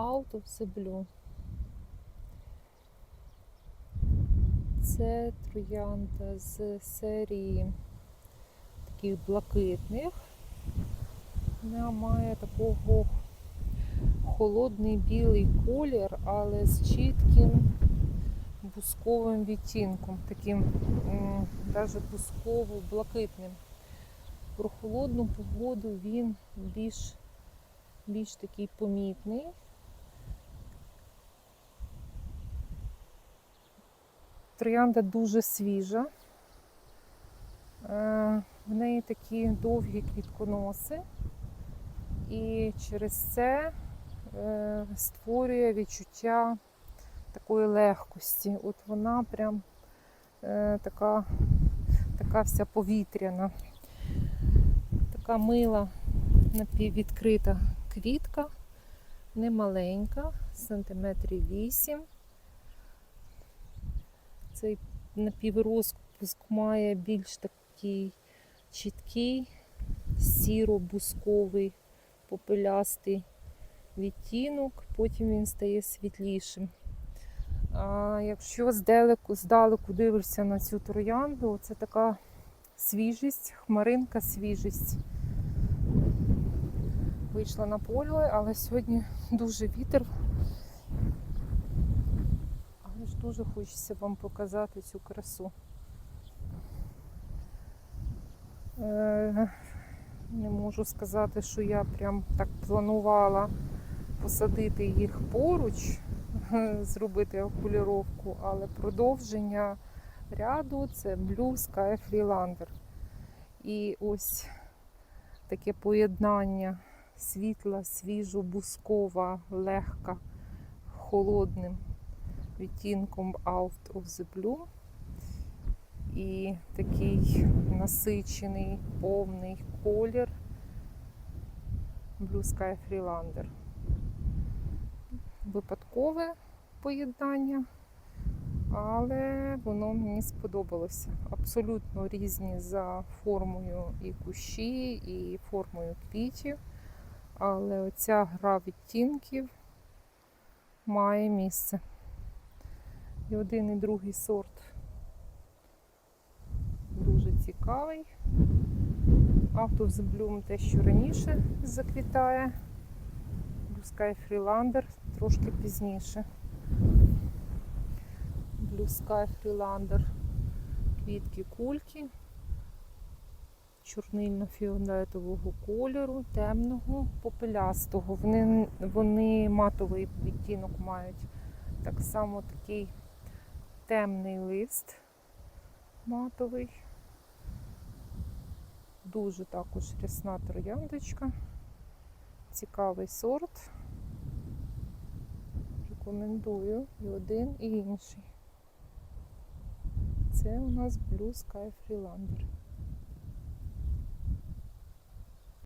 Out of the Це троянда з серії таких блакитних. Вона має такого холодний білий колір, але з чітким бусковим відтінком, таким навіть бусково-блакитним. Про холодну погоду він більш, більш такий помітний. Троянда дуже свіжа. Е, В неї такі довгі квітконоси, і через це е, створює відчуття такої легкості. От вона прям е, така, така вся повітряна, така мила напіввідкрита квітка, немаленька, сантиметрів 8. Цей напіврозпуск має більш такий чіткий, сіро-бусковий, попелястий відтінок, потім він стає світлішим. А якщо здалеку, здалеку дивишся на цю троянду, це така свіжість, хмаринка, свіжість. Вийшла на поле, але сьогодні дуже вітер. Дуже хочеться вам показати цю красу. Е, Не можу сказати, що я прям так планувала посадити їх поруч, зробити окуліровку, але продовження ряду це Blue Sky Freelander. І ось таке поєднання світла, свіжо, бускова, легка, холодним відтінком Out of the Blue. І такий насичений, повний колір Blue Sky Freelander. Випадкове поєднання, але воно мені сподобалося. Абсолютно різні за формою і кущі, і формою квітів. Але оця гра відтінків має місце. І один і другий сорт дуже цікавий. Of the те, що раніше заквітає. Blue Sky Freelander трошки пізніше. Blue Sky Freelander квітки кульки чорнильно-фіолетового кольору, темного, попелястого. Вони, вони матовий відтінок мають. Так само такий темний лист матовий. Дуже також рясна трояндочка. Цікавий сорт. Рекомендую і один, і інший. Це у нас Blue Sky Freelander.